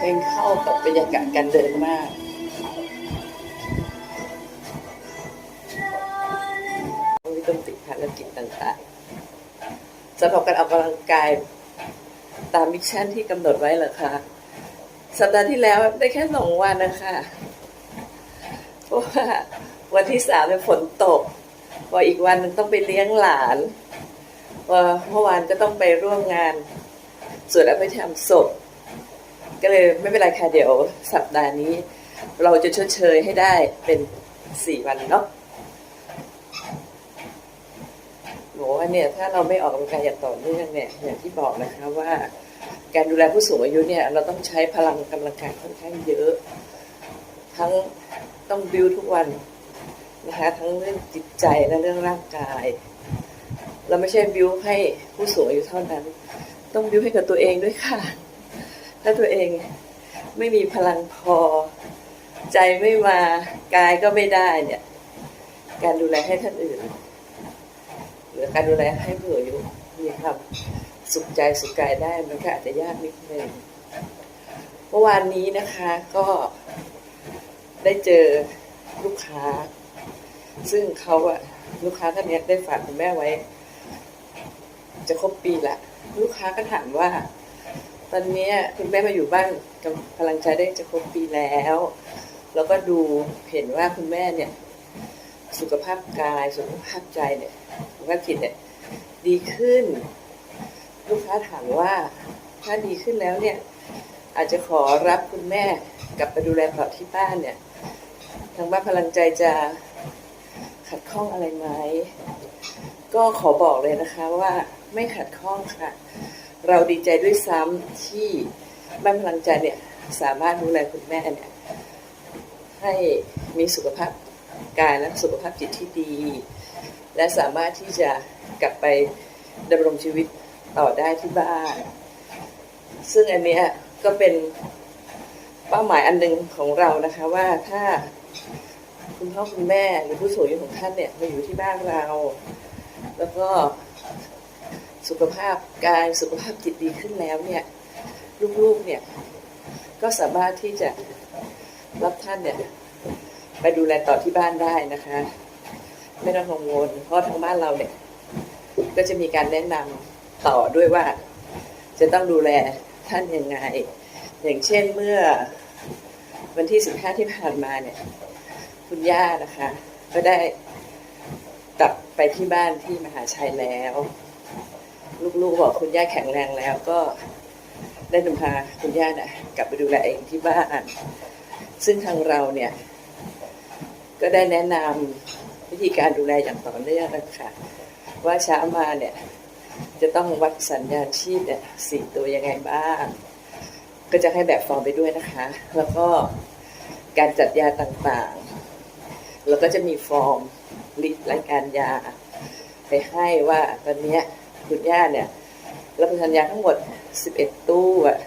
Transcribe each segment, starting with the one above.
เพ่งเข้ากับบรรยากาศการเดินมากไม่ต้องติดภารกิจต่างๆสำหรับการออกกำลังกายตามมิชชั่นที่กำหนดไว้เหรอคะสัปดาห์ที่แล้วได้แค่สองวันนะคะเพราะว่าวันที่สามเนี่ยฝนตกพออีกวันนึงต้องไปเลี้ยงหลานว่าเมื่อวานก็ต้องไปร่วมงานสวดอภิธรรมศพ ก็เลยไม่เป็นไรค่ะเดี๋ยวสัปดาห์นี้ เราจะชดเชยให้ได้เป็นสี่วันเนาะบอกว่าเนี่ยถ้าเราไม่ออกกำลังกายอย่างต่อเนื่องเนี่ยอย่างที่บอกนะคะว่าการดูแลผู้สูงอายุเนี่ยเราต้องใช้พลังกำลังกายค่อนข้างเยอะ ทั้งต้องบิวทุกวันนะคะทั้งเรื่องจิตใจและเรื่องร่างกาย เราไม่ใช่บิวให้ผู้สูงอายุเท่านั้น ต้องบิวให้กับตัวเองด้วยค่ะ ถ้าตัวเองไม่มีพลังพอ ใจไม่มากายก็ไม่ได้เนี่ย การดูแลให้ท่านอื่น หรือการดูแลให้ผู้อายุมีความสุขใจสุขกายได้มันก็อาจจะยากนิดนึงเมื่อวานนี้นะคะก็ได้เจอลูกค้า ซึ่งเขาอะลูกค้าท่านนี้ได้ฝากคุณแม่ไว้ จะครบปีละ ลูกค้าก็ถามว่า ตอนนี้คุณแม่มาอยู่บ้านกับพลังใจได้จะครบปีแล้ว แล้วก็ดูเห็นว่าคุณแม่เนี่ย สุขภาพกาย สุขภาพใจเนี่ยสุขภาพจิตเนี่ยดีขึ้น ลูกค้าถามว่าถ้าดีขึ้นแล้วเนี่ย อาจจะขอรับคุณแม่กลับไปดูแลต่อที่บ้านเนี่ย ทางบ้านพลังใจจะขัดข้องอะไรไหมก็ขอบอกเลยนะคะว่าไม่ขัดข้องค่ะ เราดีใจด้วยซ้ำที่บ้านพลังใจเนี่ยสามารถดูแลคุณแม่เนี่ยให้มีสุขภาพกายและสุขภาพจิตที่ดี และสามารถที่จะกลับไปดำรงชีวิตต่อได้ที่บ้าน ซึ่งอันเนี้ยก็เป็นเป้าหมายอันหนึ่งของเรานะคะว่าถ้าคุณพ่อคุณแม่หรือผู้สูงอายุของท่านเนี่ยมาอยู่ที่บ้านเรา แล้วก็ สุขภาพกายสุขภาพจิตดีขึ้นแล้วเนี่ยลูกๆเนี่ยก็สามารถที่จะรับท่านเนี่ยไปดูแลต่อที่บ้านได้นะคะ ไม่ต้องกังวลเพราะทางบ้านเราเนี่ยก็จะมีการแนะนำต่อด้วยว่า จะต้องดูแลท่านยังไง อย่างเช่นเมื่อวันที่ 15 ที่ผ่านมาเนี่ย คุณย่านะคะ ก็ได้กลับไปที่บ้านที่มหาชัยแล้ว ลูกๆบอกคุณย่าแข็งแรงแล้วก็ได้นำพาคุณย่าน่ะกลับไปดูแลเองที่บ้าน ซึ่งทางเราเนี่ย ก็ได้แนะนำวิธีการดูแลอย่างต่อเนื่องนะคะว่าเช้ามาเนี่ย จะต้องวัดสัญญาณชีพเนี่ยสี่ตัวยังไงบ้าง ก็จะให้แบบฟอร์มไปด้วยนะคะ แล้วก็การจัดยาต่างๆ แล้วก็จะมีฟอร์มลิสต์รายการยา ไปให้ว่าตอนเนี้ย คุณย่าเนี่ยรับประทานยาทั้งหมด 11 ตู้อะ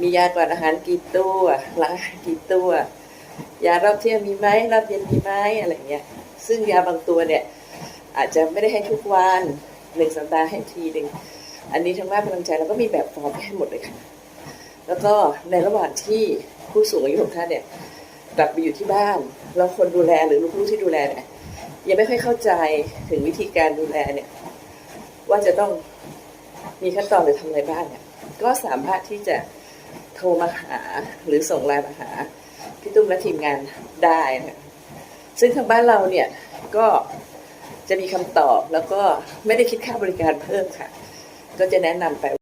มียาก่อนอาหารกี่ตู้อะหลังอาหารกี่ตู้อะยารอบเที่ยงมีไหมรอบเย็นมีไหมอะไรเงี้ย ซึ่งยาบางตัวเนี่ยอาจจะไม่ได้ให้ทุกวันหนึ่งสัปดาห์ให้ทีหนึ่งอันนี้ทางบ้านพลังใจเราก็มีแบบฟอร์มให้หมดเลยค่ะ แล้วก็ในระหว่างที่ผู้สูงอายุของท่านเนี่ยกลับไปอยู่ที่บ้านแล้วคนดูแลหรือลูกๆที่ดูแลเนี่ยยังไม่ค่อยเข้าใจถึงวิธีการดูแลเนี่ย ว่าจะต้องมีขั้นตอนหรือทำอะไรบ้างเนี่ยก็สามารถที่จะโทรมาหาหรือส่งไลน์มาหาพี่ตุ้มและทีมงานได้นะซึ่งทางบ้านเราเนี่ยก็จะมีคำตอบแล้วก็ไม่ได้คิดค่าบริการเพิ่มค่ะ ก็จะแนะนำไป